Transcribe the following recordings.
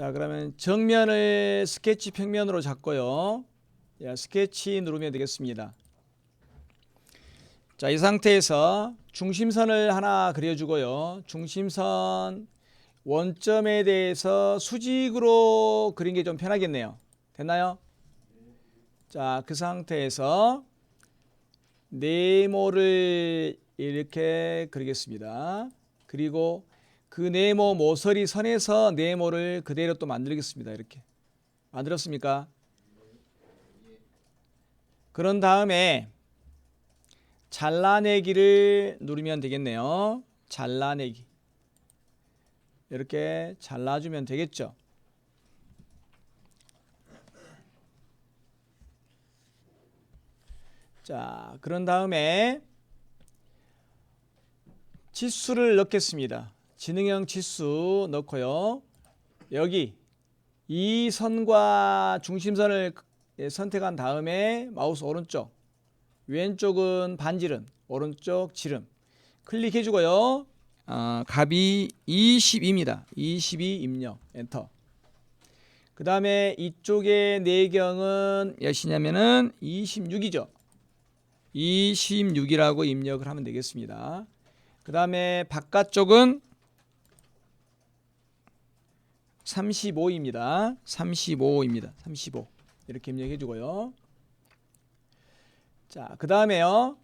자 그러면 정면을 스케치 평면으로 잡고요. 야, 스케치 누르면 되겠습니다. 자 이 상태에서 중심선을 하나 그려주고요. 중심선 원점에 대해서 수직으로 그린 게 좀 편하겠네요. 됐나요? 자 그 상태에서 네모를 이렇게 그리겠습니다. 그리고 그 네모 모서리 선에서 네모를 그대로 또 만들겠습니다. 이렇게 만들었습니까? 그런 다음에 잘라내기를 누르면 되겠네요. 잘라내기 이렇게 잘라주면 되겠죠. 자, 그런 다음에 치수를 넣겠습니다. 지능형 치수 넣고요. 여기 이 선과 중심선을 선택한 다음에 마우스 오른쪽 왼쪽은 반지름 오른쪽 지름 클릭해 주고요. 아, 값이 22입니다. 22 입력 엔터. 그 다음에 이쪽의 내경은 몇이냐면은 26이죠. 26이라고 입력을 하면 되겠습니다. 그 다음에 바깥쪽은 35입니다. 35입니다. 35 이렇게 입력해 주고요. 자, 그 다음에요.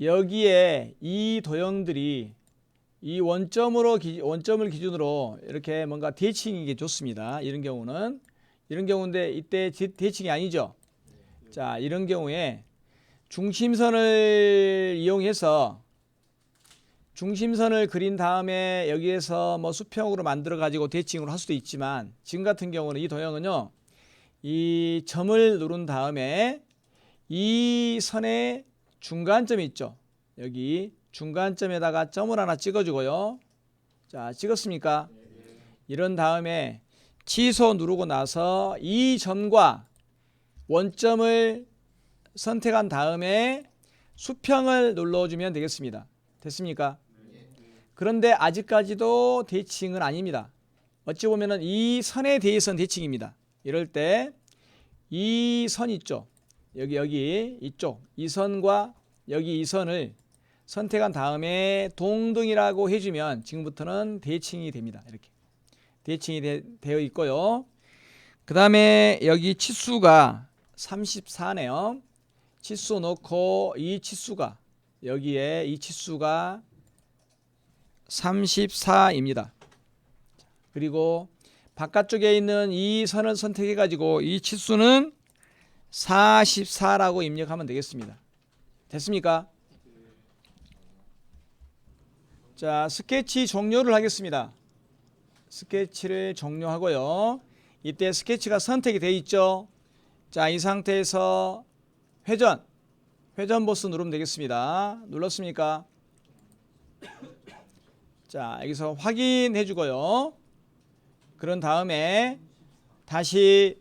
여기에 이 도형들이 이 원점으로 기, 원점을 기준으로 이렇게 뭔가 대칭이 게 좋습니다. 이런 경우는 이런 경우인데 이때 대- 대칭이 아니죠. 자, 이런 경우에 중심선을 이용해서 중심선을 그린 다음에 여기에서 뭐 수평으로 만들어 가지고 대칭으로 할 수도 있지만 지금 같은 경우는 이 도형은요. 이 점을 누른 다음에 이 선의 중간점이 있죠. 여기 중간점에다가 점을 하나 찍어 주고요. 자, 찍었습니까? 이런 다음에 취소 누르고 나서 이 점과 원점을 선택한 다음에 수평을 눌러주면 되겠습니다. 됐습니까? 그런데 아직까지도 대칭은 아닙니다. 어찌 보면은 이 선에 대해서는 대칭입니다. 이럴 때 이 선 있죠. 여기 여기 이쪽 이 선과 여기 이 선을 선택한 다음에 동등이라고 해주면 지금부터는 대칭이 됩니다. 이렇게 대칭이 되, 되어 있고요. 그 다음에 여기 치수가 34네요. 치수 넣고 이 치수가 여기에 이 치수가 34입니다. 그리고 바깥쪽에 있는 이 선을 선택해 가지고 이 치수는 44라고 입력하면 되겠습니다. 됐습니까? 자, 스케치 종료를 하겠습니다. 스케치를 종료하고요. 이때 스케치가 선택이 돼 있죠. 자, 이 상태에서 회전 회전 보스 누르면 되겠습니다. 눌렀습니까? 자, 여기서 확인해 주고요. 그런 다음에 다시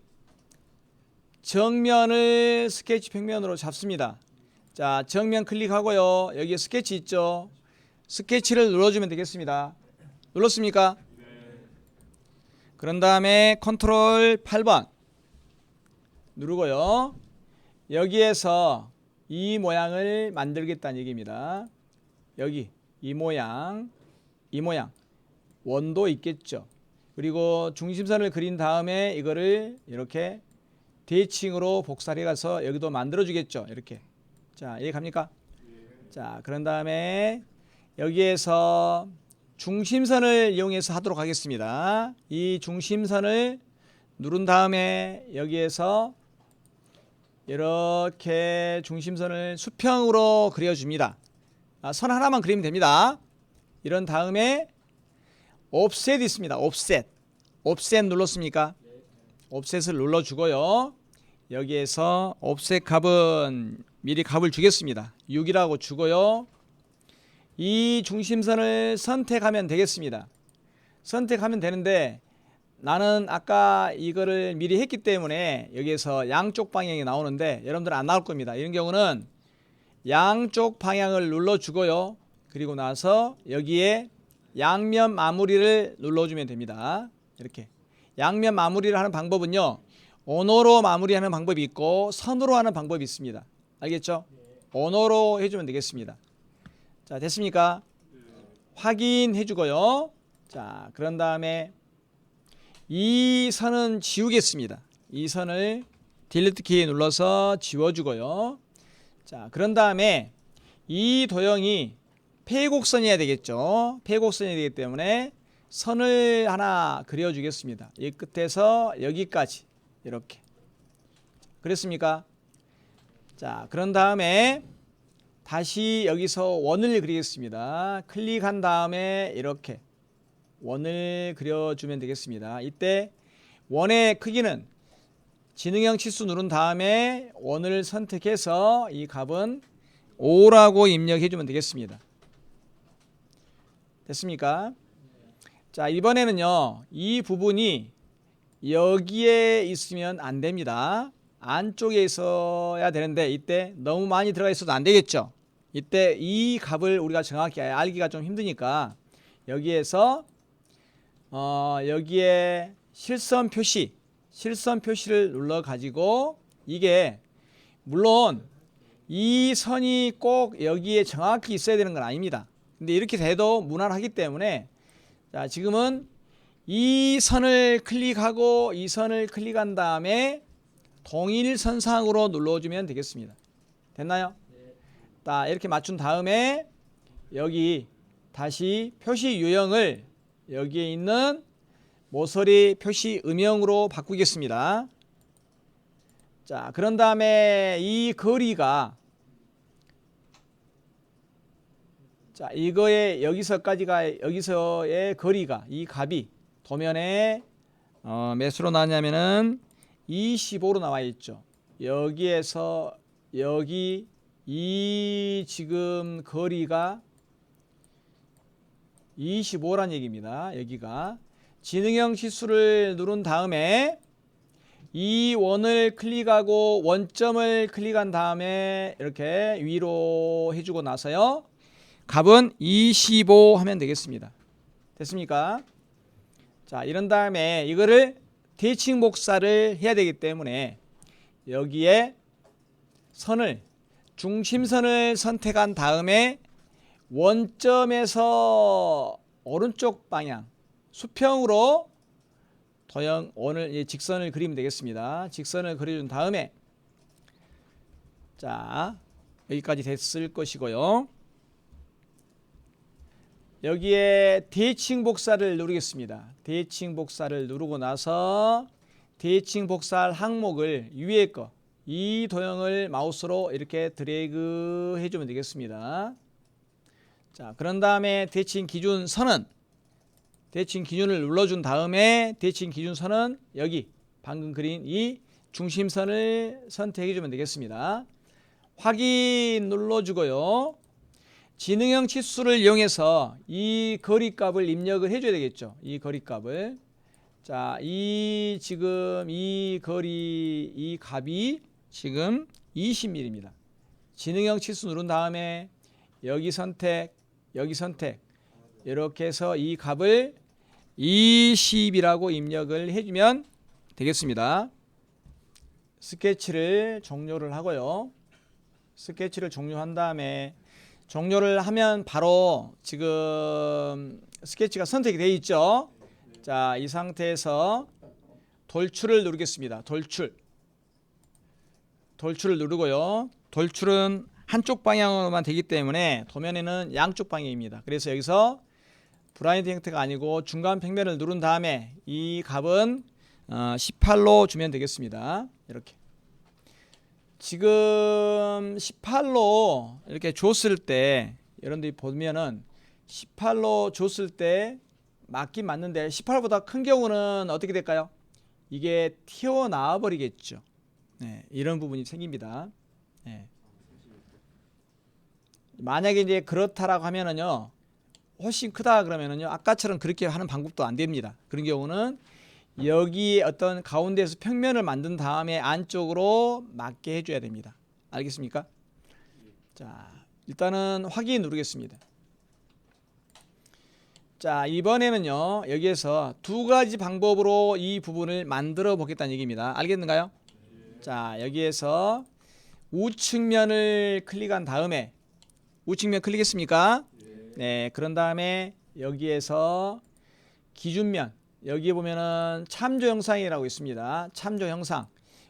정면을 스케치 평면으로 잡습니다. 자, 정면 클릭하고요. 여기 스케치 있죠? 스케치를 눌러주면 되겠습니다. 눌렀습니까? 그런 다음에 컨트롤 8번 누르고요. 여기에서 이 모양을 만들겠다는 얘기입니다. 여기 이 모양, 이 모양 원도 있겠죠. 그리고 중심선을 그린 다음에 이거를 이렇게 대칭으로 복사해 가서 여기도 만들어 주겠죠. 이렇게. 자, 이해 갑니까? 자, 그런 다음에 여기에서 중심선을 이용해서 하도록 하겠습니다. 이 중심선을 누른 다음에 여기에서 이렇게 중심선을 수평으로 그려줍니다. 아, 선 하나만 그리면 됩니다. 이런 다음에 옵셋 있습니다. 옵셋. 옵셋 눌렀습니까? 옵셋을 눌러주고요. 여기에서 옵셋 값은 미리 값을 주겠습니다. 6이라고 주고요. 이 중심선을 선택하면 되겠습니다. 선택하면 되는데 나는 아까 이거를 미리 했기 때문에 여기에서 양쪽 방향이 나오는데 여러분들 안 나올 겁니다. 이런 경우는 양쪽 방향을 눌러 주고요. 그리고 나서 여기에 양면 마무리를 눌러주면 됩니다. 이렇게 양면 마무리를 하는 방법은요. 언어로 마무리하는 방법이 있고 선으로 하는 방법이 있습니다. 알겠죠? 언어로 해주면 되겠습니다. 자 됐습니까? 확인해 주고요. 자 그런 다음에 이 선은 지우겠습니다. 이 선을 딜리트 키 눌러서 지워주고요. 자 그런 다음에 이 도형이 폐곡선이어야 되겠죠. 폐곡선이 되기 때문에 선을 하나 그려주겠습니다. 이 끝에서 여기까지 이렇게 그랬습니까? 자 그런 다음에 다시 여기서 원을 그리겠습니다. 클릭한 다음에 이렇게 원을 그려주면 되겠습니다. 이때 원의 크기는 지능형 치수 누른 다음에 원을 선택해서 이 값은 5라고 입력해 주면 되겠습니다. 됐습니까? 자, 이번에는요. 이 부분이 여기에 있으면 안 됩니다. 안쪽에 있어야 되는데 이때 너무 많이 들어가 있어도 안 되겠죠. 이때 이 값을 우리가 정확히 알기가 좀 힘드니까 여기에서 어, 여기에 실선 표시, 실선 표시를 눌러 가지고 이게 물론 이 선이 꼭 여기에 정확히 있어야 되는 건 아닙니다. 근데 이렇게 돼도 무난하기 때문에 자, 지금은 이 선을 클릭하고 이 선을 클릭한 다음에 동일 선상으로 눌러주면 되겠습니다. 됐나요? 자, 이렇게 맞춘 다음에 여기 다시 표시 유형을 여기에 있는 모서리 표시 음영으로 바꾸겠습니다. 자, 그런 다음에 이 거리가 자, 이거의 여기서까지가 여기서의 거리가 이 값이 도면에 어, 몇으로 나왔냐면은 25로 나와 있죠. 여기에서 여기 이 지금 거리가 25란 얘기입니다. 여기가 지능형 지수를 누른 다음에 이 원을 클릭하고 원점을 클릭한 다음에 이렇게 위로 해주고 나서요. 값은 25 하면 되겠습니다. 됐습니까? 자, 이런 다음에 이거를 대칭 복사를 해야 되기 때문에 여기에 선을 중심선을 선택한 다음에 원점에서 오른쪽 방향 수평으로 도형 이 직선을 그리면 되겠습니다. 직선을 그려준 다음에 자 여기까지 됐을 것이고요. 여기에 대칭 복사를 누르겠습니다. 대칭 복사를 누르고 나서 대칭 복사할 항목을 위에 거 이 도형을 마우스로 이렇게 드래그 해주면 되겠습니다. 자, 그런 다음에 대칭 기준 선은 대칭 기준을 눌러준 다음에 대칭 기준 선은 여기 방금 그린 이 중심선을 선택해 주면 되겠습니다. 확인 눌러주고요. 지능형 치수를 이용해서 이 거리값을 입력을 해줘야 되겠죠. 이 거리값을 자, 이 지금 이 거리 이 값이 지금 20mm입니다. 지능형 치수 누른 다음에 여기 선택, 여기 선택 이렇게 해서 이 값을 20이라고 입력을 해주면 되겠습니다. 스케치를 종료를 하고요. 스케치를 종료한 다음에 종료를 하면 바로 지금 스케치가 선택이 되어 있죠. 자, 이 상태에서 돌출을 누르겠습니다. 돌출. 돌출을 누르고요. 돌출은 한쪽 방향으로만 되기 때문에 도면에는 양쪽 방향입니다. 그래서 여기서 브라이드 형태가 아니고 중간 평면을 누른 다음에 이 값은 18로 주면 되겠습니다. 이렇게. 지금 18로 이렇게 줬을 때 여러분들이 보면은 18로 줬을 때 맞긴 맞는데 18보다 큰 경우는 어떻게 될까요? 이게 튀어나와 버리겠죠. 네, 이런 부분이 생깁니다. 네. 만약에 이제 그렇다라고 하면은요, 훨씬 크다 그러면은요, 아까처럼 그렇게 하는 방법도 안 됩니다. 그런 경우는 여기 어떤 가운데에서 평면을 만든 다음에 안쪽으로 맞게 해줘야 됩니다. 알겠습니까? 자, 일단은 확인 누르겠습니다. 자, 이번에는요. 여기에서 두 가지 방법으로 이 부분을 만들어 보겠다는 얘기입니다. 알겠는가요? 자, 여기에서 우측면을 클릭한 다음에 우측면 클릭했습니까? 네, 그런 다음에 여기에서 기준면 여기 보면은 참조 형상이라고 있습니다. 참조 형상.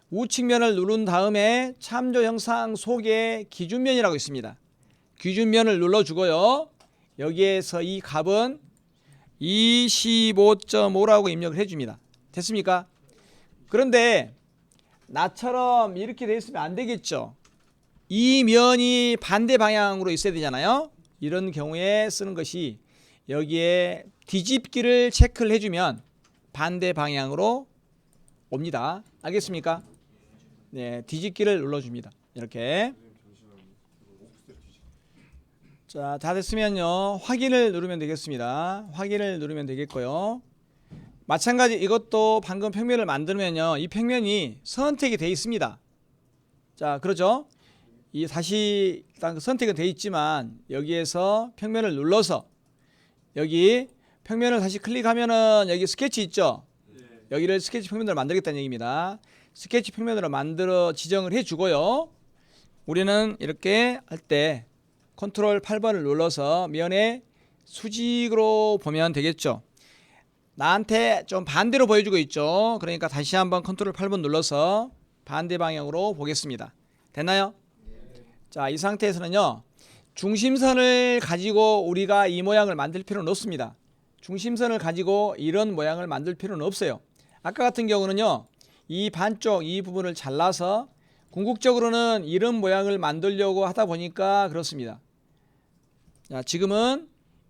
우측면을 누른 다음에 참조 형상 속에 기준면이라고 있습니다. 기준면을 눌러 주고요. 여기에서 이 값은 25.5라고 입력을 해 줍니다. 됐습니까? 그런데 나처럼 이렇게 돼 있으면 안 되겠죠. 이 면이 반대 방향으로 있어야 되잖아요. 이런 경우에 쓰는 것이 여기에 뒤집기를 체크를 해주면 반대 방향으로 옵니다. 알겠습니까? 네, 뒤집기를 눌러줍니다. 이렇게. 자, 다 됐으면요. 확인을 누르면 되겠습니다. 확인을 누르면 되겠고요. 마찬가지 이것도 방금 평면을 만들면요. 이 평면이 선택이 돼 있습니다. 자, 그렇죠? 이 다시 일단 그 선택은 돼 있지만 여기에서 평면을 눌러서 여기 평면을 다시 클릭하면은 여기 스케치 있죠? 여기를 스케치 평면으로 만들겠다는 얘기입니다. 스케치 평면으로 만들어 지정을 해 주고요. 우리는 이렇게 할 때 컨트롤 8번을 눌러서 면에 수직으로 보면 되겠죠. 나한테 좀 반대로 보여주고 있죠. 그러니까 다시 한번 컨트롤 8번 눌러서 반대 방향으로 보겠습니다. 됐나요? 자, 이 상태에서는요. 중심선을 가지고 우리가 이 모양을 만들 필요는 없습니다. 중심선을 가지고 이런 모양을 만들 필요는 없어요. 아까 같은 경우는요. 이 반쪽 이 부분을 잘라서 궁극적으로는 이런 모양을 만들려고 하다 보니까 그렇습니다. 자, 지금은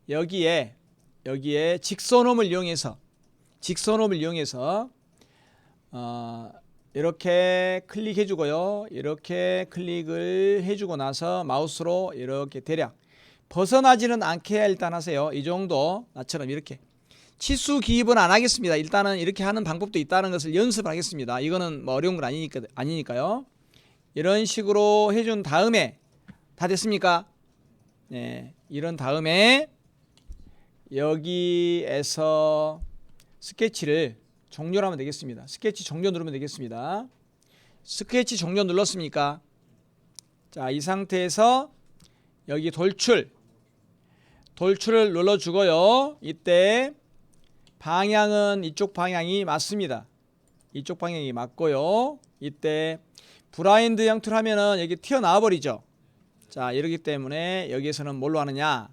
여기에 여기에 직선홈을 이용해서 직선홈을 이용해서 어, 이렇게 클릭해 주고요. 이렇게 클릭을 해 주고 나서 마우스로 이렇게 대략 벗어나지는 않게 일단 하세요. 이 정도 나처럼 이렇게 치수 기입은 안 하겠습니다. 일단은 이렇게 하는 방법도 있다는 것을 연습을 하겠습니다. 이거는 뭐 어려운 건 아니니까 아니니까요. 이런 식으로 해준 다음에 다 됐습니까? 네, 이런 다음에 여기에서 스케치를 종료를 하면 되겠습니다. 스케치 종료 누르면 되겠습니다. 스케치 종료 눌렀습니까? 자, 이 상태에서 여기 돌출 돌출을 눌러 주고요. 이때 방향은 이쪽 방향이 맞습니다. 이쪽 방향이 맞고요. 이때 브라인드 형태로 하면은 여기 튀어나와 버리죠. 자, 이러기 때문에 여기에서는 뭘로 하느냐?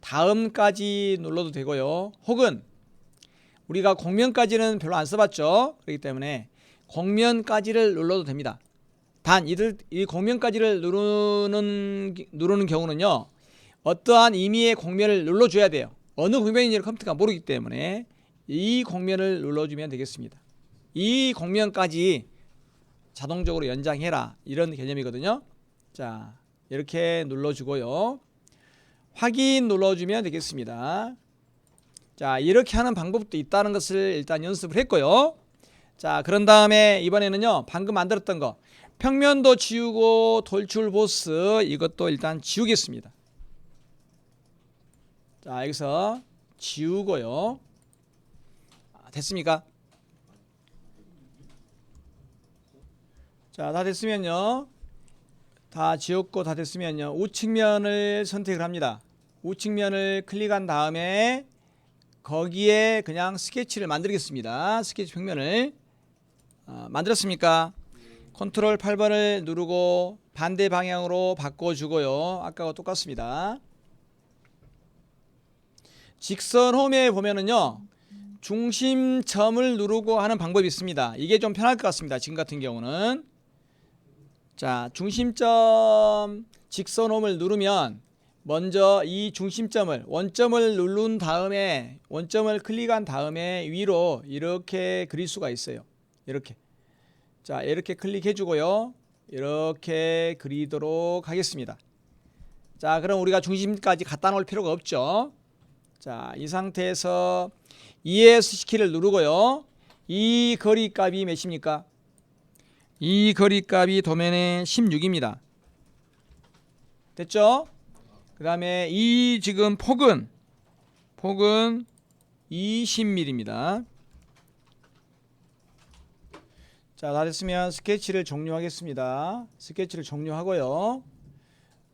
다음까지 눌러도 되고요. 혹은 우리가 공면까지는 별로 안 써봤죠. 그렇기 때문에 공면까지를 눌러도 됩니다. 단 이들 이 공면까지를 누르는 누르는 경우는요. 어떠한 의미의 공면을 눌러줘야 돼요. 어느 공면인지를 컴퓨터가 모르기 때문에 이 공면을 눌러주면 되겠습니다. 이 공면까지 자동적으로 연장해라 이런 개념이거든요. 자 이렇게 눌러주고요. 확인 눌러주면 되겠습니다. 자 이렇게 하는 방법도 있다는 것을 일단 연습을 했고요. 자 그런 다음에 이번에는요 방금 만들었던 거 평면도 지우고 돌출 보스 이것도 일단 지우겠습니다. 자 여기서 지우고요. 아, 됐습니까? 자 다 됐으면요. 다 지웠고 다 됐으면요. 우측면을 선택을 합니다. 우측면을 클릭한 다음에 거기에 그냥 스케치를 만들겠습니다. 스케치 평면을 아, 만들었습니까? 컨트롤 8번을 누르고 반대 방향으로 바꿔주고요. 아까와 똑같습니다. 직선 홈에 보면은요. 중심점을 누르고 하는 방법이 있습니다. 이게 좀 편할 것 같습니다. 지금 같은 경우는 자 중심점 직선 홈을 누르면 먼저 이 중심점을 원점을 누른 다음에 원점을 클릭한 다음에 위로 이렇게 그릴 수가 있어요. 이렇게 자 이렇게 클릭해 주고요. 이렇게 그리도록 하겠습니다. 자 그럼 우리가 중심까지 갖다 놓을 필요가 없죠. 자 이 상태에서 ES 키를 누르고요. 이 거리 값이 몇입니까? 이 거리 값이 도면에 16입니다. 됐죠? 그 다음에 이 지금 폭은 폭은 20mm입니다. 자, 다 됐으면 스케치를 종료하겠습니다. 스케치를 종료하고요.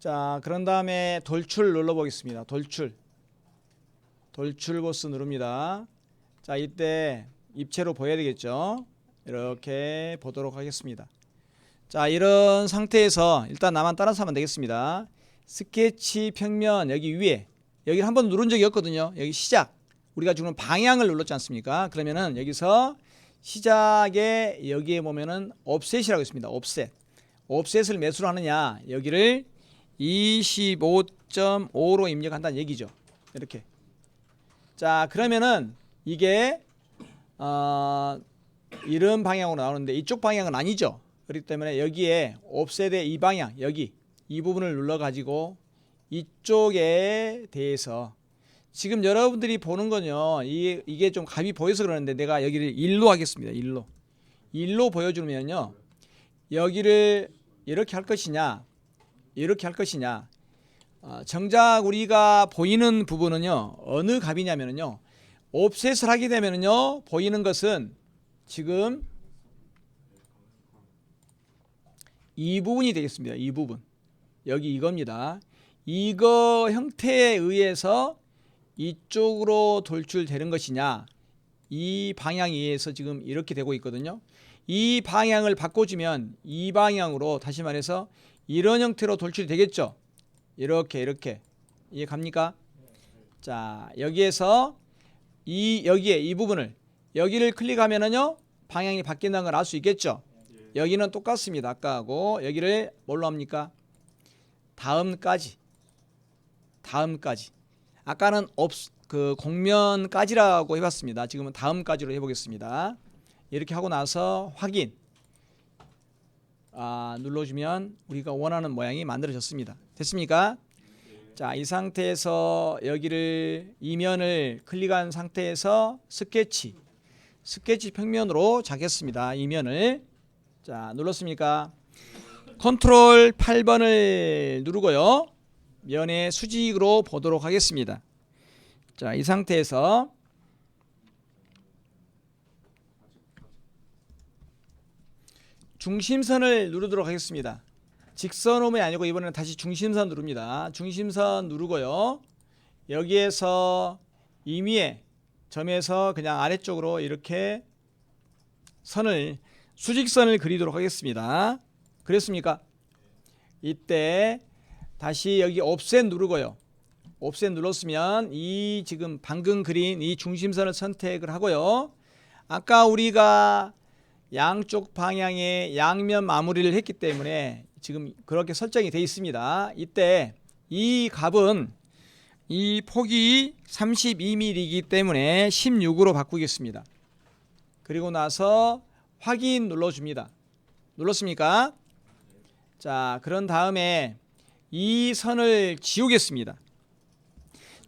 자, 그런 다음에 돌출 눌러 보겠습니다. 돌출. 돌출 보스 누릅니다. 자, 이때 입체로 보여야 되겠죠? 이렇게 보도록 하겠습니다. 자, 이런 상태에서 일단 나만 따라서 하면 되겠습니다. 스케치 평면 여기 위에 여기를 한번 누른 적이 없거든요. 여기 시작. 우리가 지금 방향을 눌렀지 않습니까? 그러면은 여기서 시작에 여기에 보면은 옵셋이라고 있습니다. 옵셋. 옵셋을 매수로 하느냐? 여기를 25.5로 입력한다는 얘기죠. 이렇게. 자, 그러면은 이게 어, 이런 방향으로 나오는데 이쪽 방향은 아니죠. 그렇기 때문에 여기에 옵셋의 이 방향 여기 이 부분을 눌러 가지고 이쪽에 대해서 지금 여러분들이 보는 건요. 이, 이게 좀 감이 보여서 그러는데 내가 여기를 일로 하겠습니다. 일로. 일로 보여주면요. 여기를 이렇게 할 것이냐, 이렇게 할 것이냐. 어, 정작 우리가 보이는 부분은요. 어느 값이냐면요. 옵셋을 하게 되면요. 보이는 것은 지금 이 부분이 되겠습니다. 이 부분. 여기 이겁니다. 이거 형태에 의해서 이쪽으로 돌출되는 것이냐 이 방향에 의해서 지금 이렇게 되고 있거든요. 이 방향을 바꿔주면 이 방향으로 다시 말해서 이런 형태로 돌출이 되겠죠. 이렇게 이렇게 이해 갑니까? 자 여기에서 이 여기에 이 부분을 여기를 클릭하면은요 방향이 바뀐다는 걸 알 수 있겠죠. 여기는 똑같습니다. 아까하고 여기를 뭘로 합니까? 다음까지 다음까지 아까는 없, 그 공면까지라고 해봤습니다. 지금은 다음까지로 해보겠습니다. 이렇게 하고 나서 확인 아, 눌러주면 우리가 원하는 모양이 만들어졌습니다. 됐습니까? 자, 이 상태에서 여기를 이면을 클릭한 상태에서 스케치 스케치 평면으로 잡겠습니다. 이면을 자 눌렀습니까? 컨트롤 8번을 누르고요. 면의 수직으로 보도록 하겠습니다. 자, 이 상태에서 중심선을 누르도록 하겠습니다. 직선 오면이 아니고 이번에는 다시 중심선 누릅니다. 중심선 누르고요. 여기에서 임의의 점에서 그냥 아래쪽으로 이렇게 선을 수직선을 그리도록 하겠습니다. 그랬습니까? 이때 다시 여기 옵셋 누르고요. 옵셋 눌렀으면 이 지금 방금 그린 이 중심선을 선택을 하고요. 아까 우리가 양쪽 방향의 양면 마무리를 했기 때문에 지금 그렇게 설정이 되어 있습니다. 이때 이 값은 이 폭이 32mm이기 때문에 16으로 바꾸겠습니다. 그리고 나서 확인 눌러줍니다. 눌렀습니까? 자, 그런 다음에 이 선을 지우겠습니다.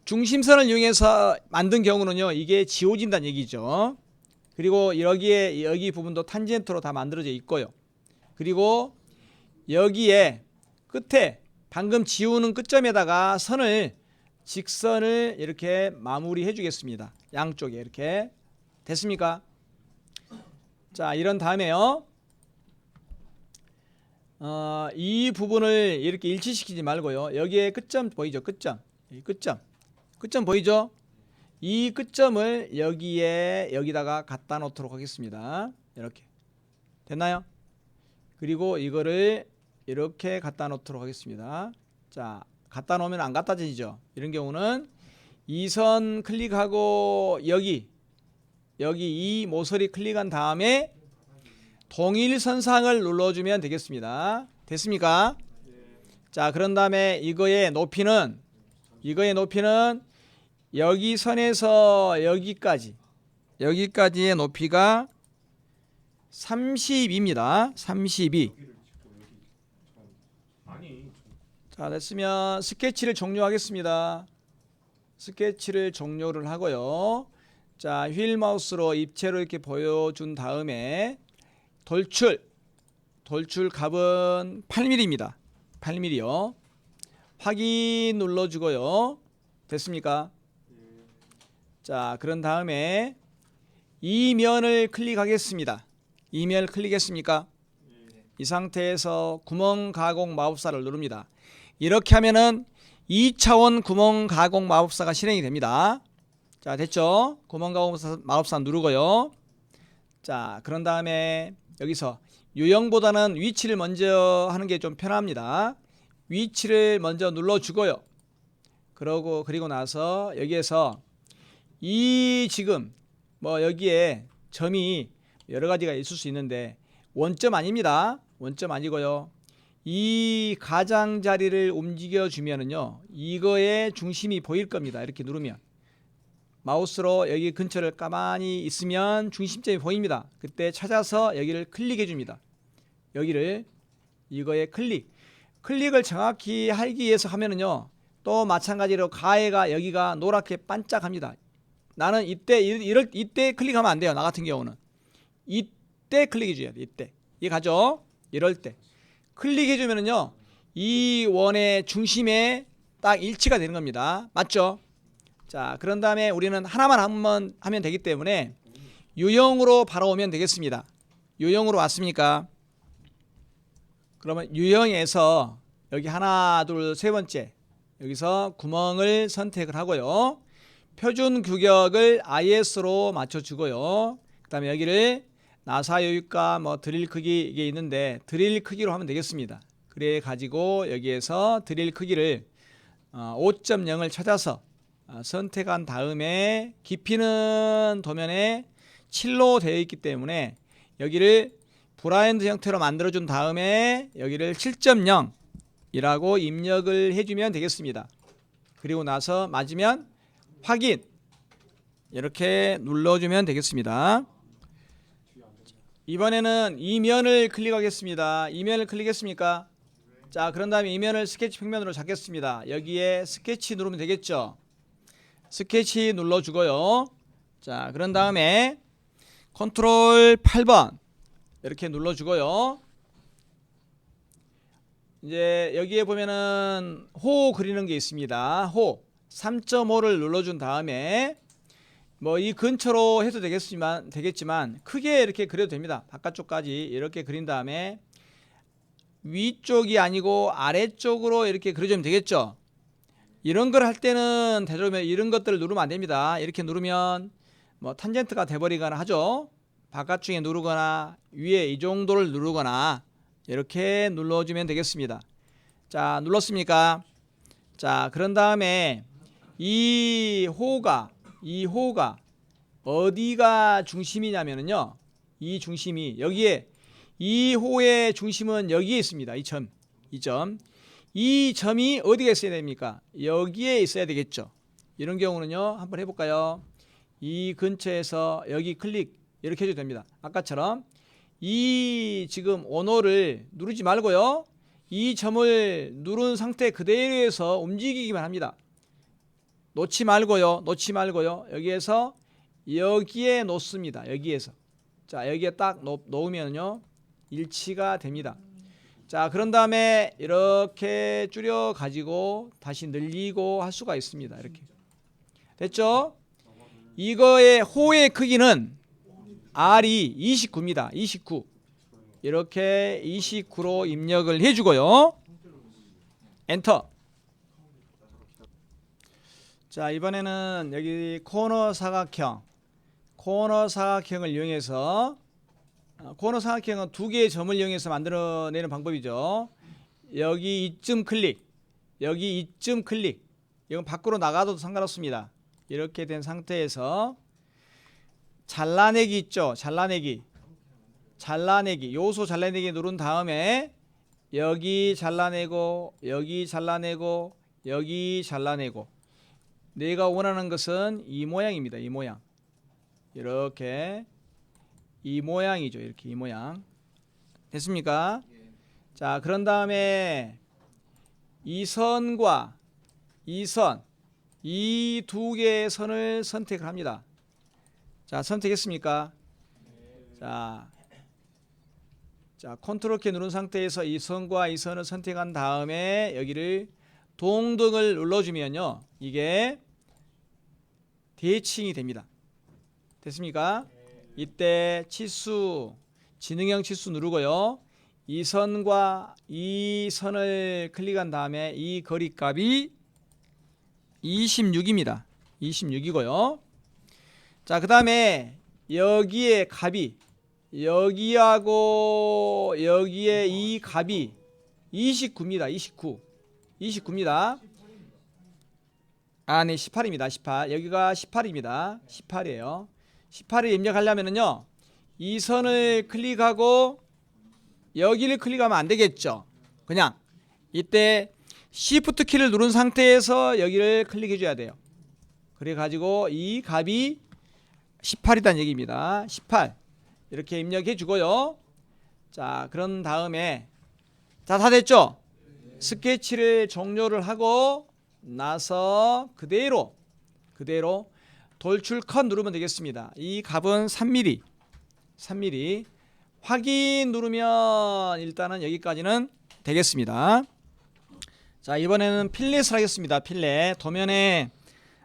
중심선을 이용해서 만든 경우는요, 이게 지워진다는 얘기죠. 그리고 여기에 여기 부분도 탄젠트로 다 만들어져 있고요. 그리고 여기에 끝에 방금 지우는 끝점에다가 선을 직선을 이렇게 마무리해 주겠습니다. 양쪽에 이렇게 됐습니까? 자, 이런 다음에요. 어, 이 부분을 이렇게 일치시키지 말고요. 여기에 끝점 보이죠? 끝점. 이 끝점. 끝점 보이죠? 이 끝점을 여기에 여기다가 갖다 놓도록 하겠습니다. 이렇게. 됐나요? 그리고 이거를 이렇게 갖다 놓도록 하겠습니다. 자, 갖다 놓으면 안 갖다 지죠. 이런 경우는 이 선 클릭하고 여기 여기 이 모서리 클릭한 다음에 동일 선상을 눌러주면 되겠습니다. 됐습니까? 자, 그런 다음에 이거의 높이는 이거의 높이는 여기 선에서 여기까지 여기까지의 높이가 32입니다. 32. 자, 됐으면 스케치를 종료하겠습니다. 스케치를 종료를 하고요. 자, 휠 마우스로 입체로 이렇게 보여준 다음에 돌출 돌출 값은 8mm입니다. 8mm요. 확인 눌러주고요. 됐습니까? 자, 그런 다음에 이면을 클릭하겠습니다. 이면 클릭했습니까? 이 상태에서 구멍 가공 마법사를 누릅니다. 이렇게 하면은 2차원 구멍 가공 마법사가 실행이 됩니다. 자, 됐죠? 구멍 가공 마법사 누르고요. 자, 그런 다음에 여기서 유형보다는 위치를 먼저 하는 게 좀 편합니다. 위치를 먼저 눌러 주고요. 그러고 그리고 나서 여기에서 이 지금 뭐 여기에 점이 여러 가지가 있을 수 있는데 원점 아닙니다. 원점 아니고요. 이 가장자리를 움직여 주면은요. 이거의 중심이 보일 겁니다. 이렇게 누르면 마우스로 여기 근처를 가만히 있으면 중심점이 보입니다. 그때 찾아서 여기를 클릭해 줍니다. 여기를 이거에 클릭. 클릭을 정확히 하기 위해서 하면은요. 또 마찬가지로 가해가 여기가 노랗게 반짝합니다. 나는 이때 이- 이럴 이때 클릭하면 안 돼요. 나 같은 경우는 이때 클릭해 줘야 돼. 이때 이 가죠. 이럴 때 클릭해 주면은요. 이 원의 중심에 딱 일치가 되는 겁니다. 맞죠? 자, 그런 다음에 우리는 하나만 한번 하면 되기 때문에 유형으로 바로 오면 되겠습니다. 유형으로 왔습니까? 그러면 유형에서 여기 하나, 둘, 세 번째 여기서 구멍을 선택을 하고요. 표준 규격을 IS로 맞춰주고요. 그 다음에 여기를 나사 요율과 뭐 드릴 크기 이게 있는데 드릴 크기로 하면 되겠습니다. 그래 가지고 여기에서 드릴 크기를 어, 5.0을 찾아서 어, 선택한 다음에 깊이는 도면에 7로 되어 있기 때문에 여기를 브라인드 형태로 만들어 준 다음에 여기를 7.0 이라고 입력을 해주면 되겠습니다. 그리고 나서 맞으면 확인 이렇게 눌러주면 되겠습니다. 이번에는 이면을 클릭하겠습니다. 이면을 클릭했습니까? 자, 그런 다음에 이면을 스케치 평면으로 잡겠습니다. 여기에 스케치 누르면 되겠죠? 스케치 눌러주고요. 자, 그런 다음에 컨트롤 8번 이렇게 눌러주고요. 이제 여기에 보면은 호 그리는 게 있습니다. 호 3.5를 눌러준 다음에 뭐 이 근처로 해도 되겠지만 되겠지만 크게 이렇게 그려도 됩니다. 바깥쪽까지 이렇게 그린 다음에 위쪽이 아니고 아래쪽으로 이렇게 그려주면 되겠죠. 이런 걸 할 때는 대조면 이런 것들을 누르면 안 됩니다. 이렇게 누르면 뭐 탄젠트가 돼버리거나 하죠. 바깥쪽에 누르거나 위에 이 정도를 누르거나 이렇게 눌러주면 되겠습니다. 자 눌렀습니까? 자 그런 다음에 이 호가 이 호가 어디가 중심이냐면은요. 이 중심이 여기에 이 호의 중심은 여기에 있습니다. 이 점, 이 점. 이 점이 어디에 있어야 됩니까? 여기에 있어야 되겠죠. 이런 경우는요. 한번 해볼까요? 이 근처에서 여기 클릭 이렇게 해도 됩니다. 아까처럼 이 지금 원호를 누르지 말고요. 이 점을 누른 상태 그대로에서 움직이기만 합니다. 놓지 말고요. 놓지 말고요. 여기에서 여기에 놓습니다. 여기에서. 자, 여기에 딱 놓, 놓으면요. 일치가 됩니다. 자, 그런 다음에 이렇게 줄여 가지고 다시 늘리고 할 수가 있습니다. 이렇게. 됐죠? 이거의 호의 크기는 R이 29입니다. 29. 이렇게 29로 입력을 해 주고요. 엔터. 자, 이번에는 여기 코너 사각형. 코너 사각형을 이용해서 어, 코너 사각형은 두 개의 점을 이용해서 만들어내는 방법이죠. 여기 이쯤 클릭, 여기 이쯤 클릭. 이건 밖으로 나가도 상관없습니다. 이렇게 된 상태에서 잘라내기 있죠. 잘라내기. 잘라내기. 요소 잘라내기 누른 다음에 여기 잘라내고 여기 잘라내고 여기 잘라내고 내가 원하는 것은 이 모양입니다. 이 모양. 이렇게 이 모양이죠. 이렇게 이 모양. 됐습니까? 자, 그런 다음에 이 선과 이 선, 이 두 개의 선을 선택을 합니다. 자, 선택했습니까? 자, 자, 컨트롤 키 누른 상태에서 이 선과 이 선을 선택한 다음에 여기를 동등을 눌러주면요, 이게 대칭이 됩니다. 됐습니까? 이때 치수 지능형 치수 누르고요. 이 선과 이 선을 클릭한 다음에 이 거리 값이 26입니다. 26이고요. 자, 그 다음에 여기에 값이 여기하고 여기에 이 값이 29입니다. 29. 29입니다. 아, 네, 18입니다. 18. 여기가 18입니다. 18이에요. 18을 입력하려면은요. 이 선을 클릭하고 여기를 클릭하면 안 되겠죠. 그냥 이때 Shift 키를 누른 상태에서 여기를 클릭해 줘야 돼요. 그래 가지고 이 값이 18이라는 얘기입니다. 18. 이렇게 입력해 주고요. 자, 그런 다음에 자, 다 됐죠? 스케치를 종료를 하고 나서 그대로 그대로 돌출 컷 누르면 되겠습니다. 이 값은 3mm. 3mm. 확인 누르면 일단은 여기까지는 되겠습니다. 자, 이번에는 필렛을 하겠습니다. 필렛. 도면에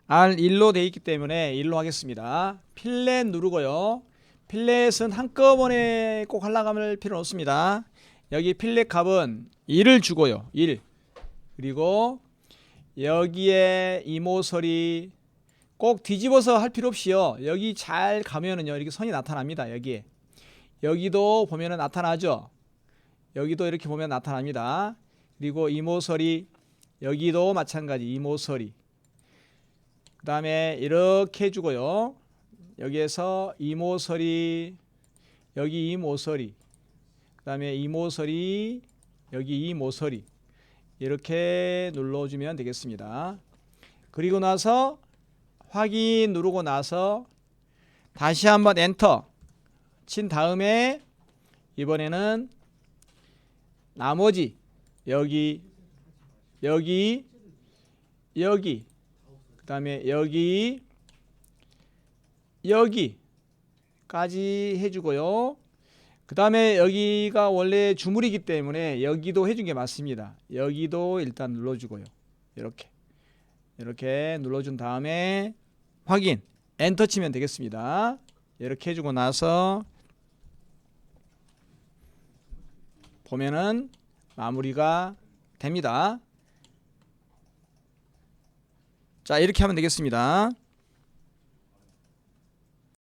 R1로 돼 있기 때문에 1로 하겠습니다. 필렛 누르고요. 필렛은 한꺼번에 꼭 하려고 할 필요는 없습니다. 여기 필렛 값은 1을 주고요. 1. 그리고 여기에 이모서리 꼭 뒤집어서 할 필요 없이요. 여기 잘 가면은요. 이렇게 선이 나타납니다. 여기에. 여기도 보면은 나타나죠. 여기도 이렇게 보면 나타납니다. 그리고 이모서리 여기도 마찬가지 이모서리. 그다음에 이렇게 해 주고요. 여기에서 이모서리 여기 이모서리 그다음에 이모서리 여기 이모서리 이렇게 눌러 주면 되겠습니다. 그리고 나서 확인 누르고 나서 다시 한번 엔터 친 다음에 이번에는 나머지 여기 여기 여기 그 다음에 여기 여기까지 해주고요. 그 다음에 여기가 원래 주물이기 때문에 여기도 해준 게 맞습니다. 여기도 일단 눌러주고요. 이렇게 이렇게 눌러준 다음에 확인 엔터 치면 되겠습니다. 이렇게 해주고 나서 보면은 마무리가 됩니다. 자 이렇게 하면 되겠습니다.